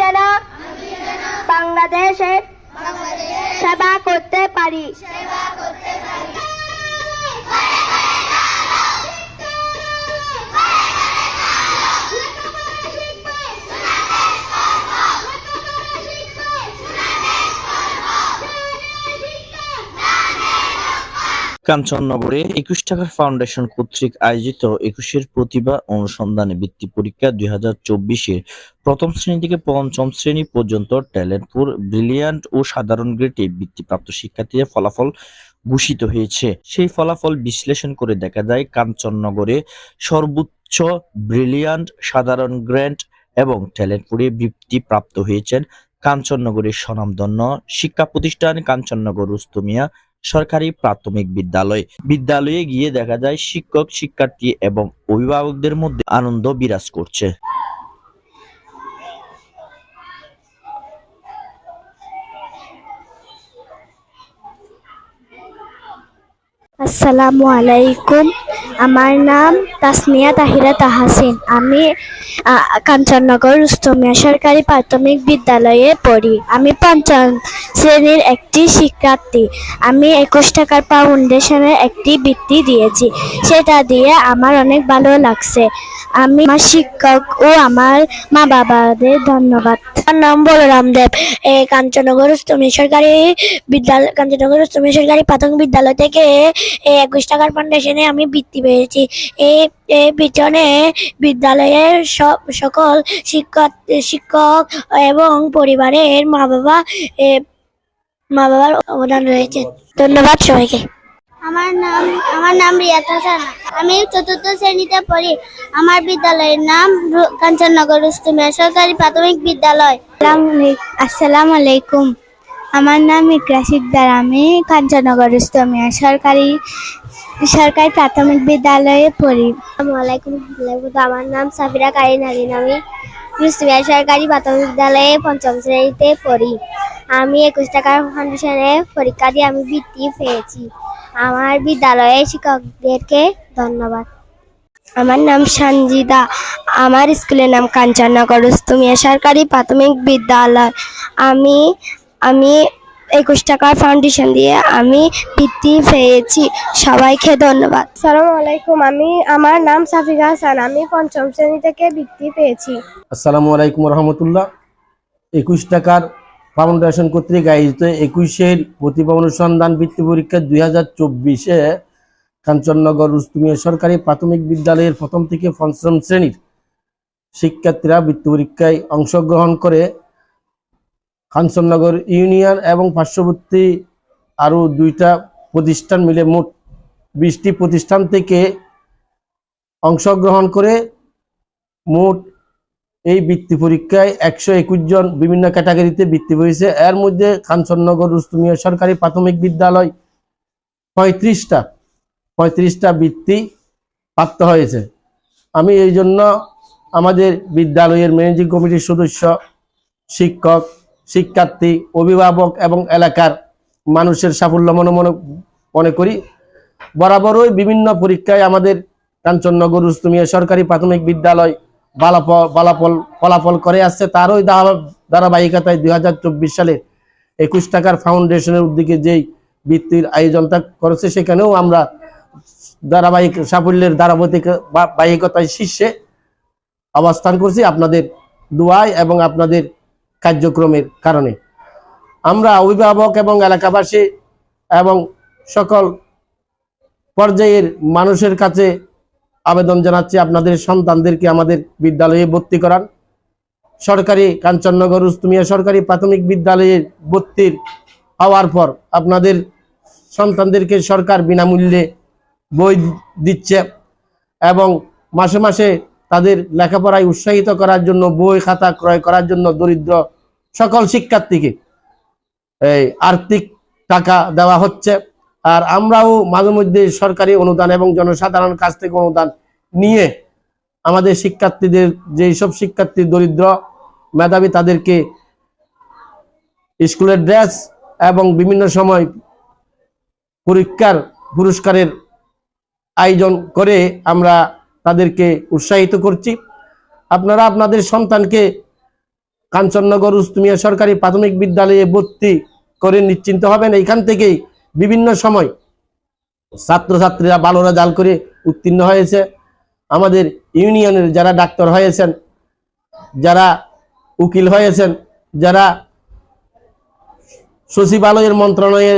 যেন বাংলাদেশের সেবা করতে পারি। কাঞ্চননগরে একুশ টাকার ফাউন্ডেশন কর্তৃক আয়োজিত একুশের প্রতিভা অনুসন্ধানে বৃত্তি পরীক্ষা দুই হাজার চব্বিশের প্রথম শ্রেণি থেকে পঞ্চম শ্রেণি পর্যন্ত ট্যালেন্টপুর, ব্রিলিয়ান্ট ও সাধারণ গ্রেডে বৃত্তিপ্রাপ্ত শিক্ষার্থীদের ফলাফল ঘোষিত হয়েছে। সেই ফলাফল বিশ্লেষণ করে দেখা যায়, কাঞ্চননগরে সর্বোচ্চ ব্রিলিয়ান্ট, সাধারণ গ্র্যান্ট এবং ট্যালেন্টপুরে বৃত্তিপ্রাপ্ত হয়েছেন কাঞ্চননগরের স্বনামধন্য শিক্ষা প্রতিষ্ঠান কাঞ্চননগর রুস্তমিয়া সরকারি প্রাথমিক বিদ্যালয়। বিদ্যালয়ে গিয়ে দেখা যায় শিক্ষক, শিক্ষার্থী এবং অভিভাবকদের মধ্যে আনন্দ বিরাজ করছে। আসসালামু আলাইকুম। আমার নাম তাসমিয়া তাহিরা তাহাসিন। আমি কাঞ্চননগর রুস্তমিয়া সরকারি প্রাথমিক বিদ্যালয়ে পড়ি। আমি পঞ্চম শ্রেণির একটি শিক্ষার্থী। আমি একুশ টাকার ফাউন্ডেশনের একটি বৃত্তি দিয়েছি। সেটা দিয়ে আমার অনেক ভালো লাগছে। আমি আমার শিক্ষক ও আমার মা বাবাদের ধন্যবাদ। আমার নাম বলরাম দেব। রুস্তমিয়া সরকারি বিদ্যালয় কাঞ্চননগর রুস্তমিয়া সরকারি প্রাথমিক বিদ্যালয় থেকে একুশ টাকার ফাউন্ডেশনে আমি বৃত্তি পেয়েছি। এই পিছনে বিদ্যালয়ের সব, সকল শিক্ষক শিক্ষক এবং পরিবারের মা বাবা মা বাবার অবদান রয়েছে। ধন্যবাদ সবাইকে। আমার নাম আমার নাম রিয়াত হাসান আমি চতুর্থ শ্রেণীতে পড়ি। আমার বিদ্যালয়ের নাম কাঞ্চননগর রুস্তুমিয়া সরকারি প্রাথমিক বিদ্যালয়। আসসালামু আলাইকুম। আমার নাম ইকরা সিকদার আমি কাঞ্চননগর ইস্তমিয়া সরকারি সরকারি প্রাথমিক বিদ্যালয়ে পড়ি। আসসালামু আলাইকুম আমার নাম সাফিরা কারি নারিন আমি রুস্তুমিয়া সরকারি প্রাথমিক বিদ্যালয়ে পঞ্চম শ্রেণীতে পড়ি। আমি একুশ টাকার ফাউন্ডেশনে পরীক্ষা দিয়ে আমি বৃত্তি পেয়েছি। আমার বিদ্যালয়ের শিক্ষকদেরকে ধন্যবাদ। আমার নাম সঞ্জিদা আমার স্কুলের নাম কাঞ্চননগর রুস্তুমিয়া সরকারি প্রাথমিক বিদ্যালয়। আমি আমি একুশ টাকার ফাউন্ডেশন দিয়ে আমি বৃত্তি পেয়েছি। সবাইকে ধন্যবাদ। সালাম আলাইকুম আমি আমার নাম সাফিকা হাসান আমি পঞ্চম শ্রেণি থেকে বৃত্তি পেয়েছি। আসসালামু আলাইকুম রহমতুল্লাহ। একুশ টাকার ফাউন্ডেশন কর্তৃক আয়োজিত একুশের প্রতিভা অনুসন্ধান বৃত্তি পরীক্ষা দুই হাজার চব্বিশে কাঞ্চননগর রুস্তুমিয়া সরকারি প্রাথমিক বিদ্যালয়ের প্রথম থেকে পঞ্চম শ্রেণির শিক্ষার্থীরা বৃত্তি পরীক্ষায় অংশগ্রহণ করে কাঞ্চননগর ইউনিয়ন এবং পার্শ্ববর্তী আরও দুইটা প্রতিষ্ঠান মিলে মোট বিশটি প্রতিষ্ঠান থেকে অংশগ্রহণ করে মোট এই বৃত্তি পরীক্ষায় একশো একুশ জন বিভিন্ন ক্যাটাগরিতে বৃত্তি হয়েছে। এর মধ্যে কাঞ্চননগর রুস্তুমিয়া সরকারি প্রাথমিক বিদ্যালয় পঁয়ত্রিশটা পঁয়ত্রিশটা বৃত্তি প্রাপ্ত হয়েছে। আমি এই জন্য আমাদের বিদ্যালয়ের ম্যানেজিং কমিটির সদস্য, শিক্ষক, শিক্ষার্থী, অভিভাবক এবং এলাকার মানুষের সাফল্য মনে মনে মনে করি। বরাবরই বিভিন্ন পরীক্ষায় আমাদের কাঞ্চননগর রুস্তুমিয়া সরকারি প্রাথমিক বিদ্যালয় ফলাফল করে আসছে। তারই ধারা- ধারাবাহিকতায় দুই হাজার চব্বিশ সালে একুশ টাকার ফাউন্ডেশনের উদ্যোগে যেই বৃত্তির আয়োজনটা করেছে, সেখানেও আমরা ধারাবাহিক সাফল্যের ধারাবাহিক বা- বাহিকতায় শীর্ষে অবস্থান করছি আপনাদের দোয়ায় এবং আপনাদের কার্যক্রমের কারণে। আমরা অভিভাবক এবং এলাকাবাসী এবং সকল পর্যায়ের মানুষের কাছে আবেদন জানাচ্ছি আপনাদের সন্তানদেরকে আমাদের বিদ্যালয়ে ভর্তি করান সরকারি কাঞ্চননগর উস্তুমিয়া সরকারি প্রাথমিক বিদ্যালয়ে ভর্তির হওয়ার পর আপনাদের সন্তানদেরকে সরকার বিনামূল্যে বই দিচ্ছে এবং মাসে মাসে তাদের লেখাপড়ায় উৎসাহিত করার জন্য, বই খাতা ক্রয় করার জন্য দরিদ্র সকল শিক্ষার্থীকে এই আর্থিক টাকা দেওয়া হচ্ছে। আর আমরাও মাঝে মধ্যে সরকারি অনুদান এবং জনসাধারণ কাছ থেকে অনুদান নিয়ে আমাদের শিক্ষার্থীদের, যেই সব শিক্ষার্থী দরিদ্র মেধাবী তাদেরকে স্কুলের ড্রেস এবং বিভিন্ন সময় পরীক্ষার পুরস্কারের আয়োজন করে আমরা তাদেরকে উৎসাহিত করছি। আপনারা আপনাদের সন্তানকে কাঞ্চননগর উস্তুমিয়া সরকারি প্রাথমিক বিদ্যালয়ে ভর্তি করে নিশ্চিন্ত হবেন। এইখান থেকেই বিভিন্ন সময় ছাত্রছাত্রীরা ভালো রেজাল্ট করে উত্তীর্ণ হয়েছে। আমাদের ইউনিয়নের যারা ডাক্তার হয়েছেন, যারা উকিল হয়েছেন, যারা সচিবালয়ের মন্ত্রণালয়ে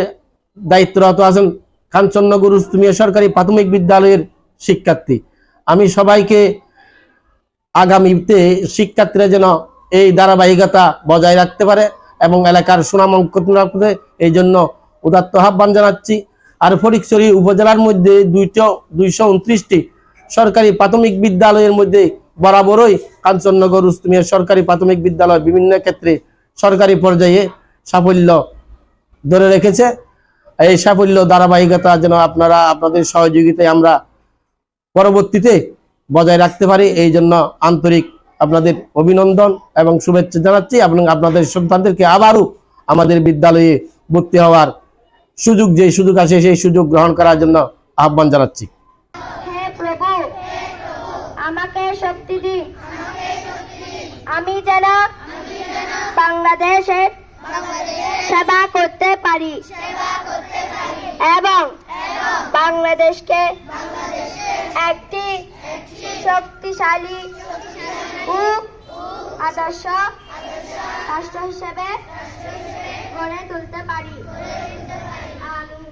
দায়িত্বরত আছেন, কাঞ্চননগর উস্তুমিয়া সরকারি প্রাথমিক বিদ্যালয়ের শিক্ষার্থী। আমি সবাইকে আগামীতে শিক্ষার্থীরা যেন এই ধারাবাহিকতা বজায় রাখতে পারে এবং এলাকার সুনাম রাখতে এই জন্য উদাত্ত আহ্বান জানাচ্ছি। আর ফটিকছড়ি উপজেলার মধ্যে দুইশো দুইশো উনত্রিশটি সরকারি প্রাথমিক বিদ্যালয়ের মধ্যে বরাবরই কাঞ্চননগর উস্তুমিয়া সরকারি প্রাথমিক বিদ্যালয় বিভিন্ন ক্ষেত্রে সরকারি পর্যায়ে সাফল্য ধরে রেখেছে। এই সাফল্য ধারাবাহিকতা যেন আপনারা, আপনাদের সহযোগিতায় আমরা পরবর্তীতে বজায় রাখতে পারি, এই জন্য আন্তরিক আপনাদের অভিনন্দন এবং শুভেচ্ছা জানাচ্ছি এবং আপনাদের সন্তানদেরকে আবারও আমাদের বিদ্যালয়ে ভর্তি হওয়ার সুযোগ যে সুযোগ আছে সেই সুযোগ গ্রহণ করার জন্য আহ্বান জানাচ্ছি। প্রভু, আমাকে শক্তি দিন আমি যেন বাংলাদেশের সেবা করতে পারি এবং বাংলাদেশকে একটি শক্তিশালী ও আদর্শ রাষ্ট্র হিসেবে গড়ে তুলতে পারি আমিন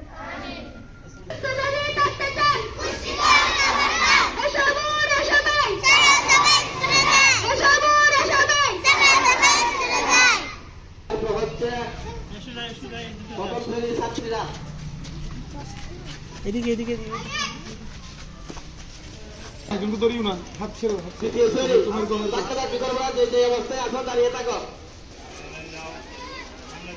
কিন্তু ধরিও না হাত ছেড়ো হাত ছেড়ো তোমার গলার